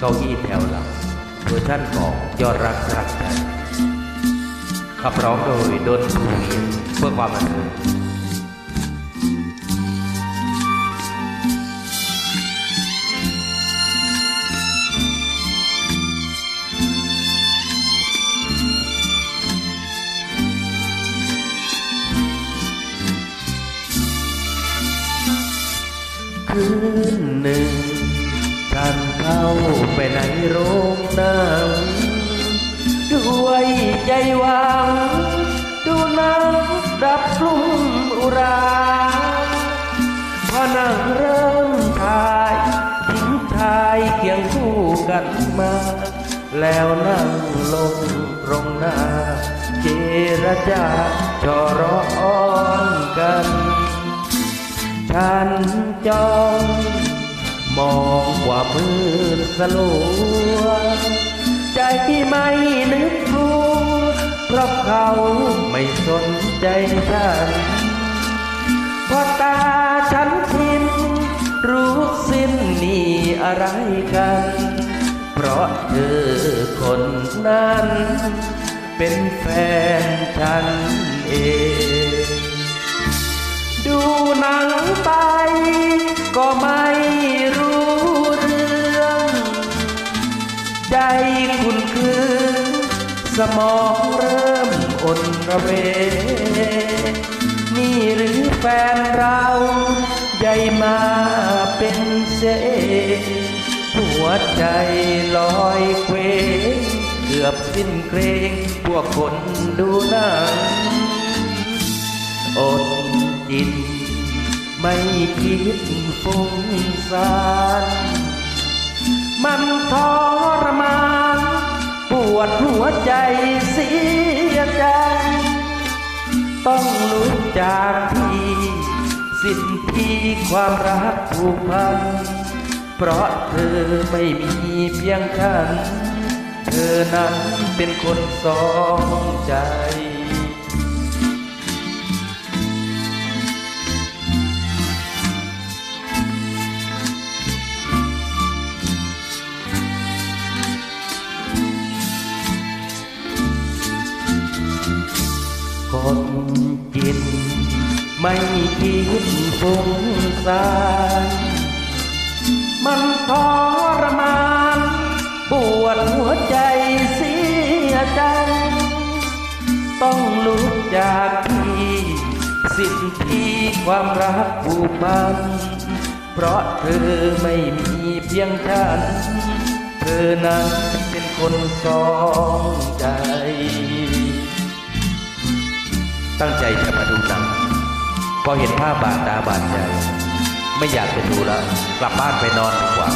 เก้าอี้แถวหลังเวอร์ชั่นของยอดรักรักใจขับร้องโดยดนทูเวีเพื่อความบันเทิงคืนหนึ่ง ฉันเข้าไปในโรงหนังด้วยใจหวัง ดูนังรับกลุ่มอุราพอนังเริ่มถ่ายหญิงชายเคียงคู่กันมา แล้วนั่งลงตรงหน้า เจรจาชอร้อนกัน ฉันจอง มองกว่ามืดสลัว ใจไม่นึกกลัวเพราะเขาไม่สนใจฉันเพราะตาฉันชินรู้สิ้นนี่อะไรกัน เพราะเธอคนนั้น เป็นแฟนฉันเอง ดูนัง ใจคุณคืนสมองเริ่มอ่อนระเวนี่หรือแฟนเราใหญ่มาเป็นเสหัวใจลอยเคว้งเกือบสิ้นเกรงพวกคนดูหนังอดจินไม่คิดฟุ้งซ่าน มันทรมานปวดหัวใจเสียใจ ต้องลุกจากที่สิ้นที่ความรักผูกพัน เพราะเธอไม่มีเพียงฉัน เธอนั้นเป็นคนสองใจ คนจิตไม่คิดฟุ้งซ่านมันทรมานปวดหัวใจเสียใจ ต้องลุกจากที่สิ้นที่ความรักผูกพันเพราะเธอไม่มีเพียงฉัน เธอนั้นเป็นคนสองใจ ตั้งใจจะมาดูหนังพอเห็นภาพบาดตาบาดใจ ไม่อยากจะดูแล้ว กลับบ้านไปนอนดีกว่า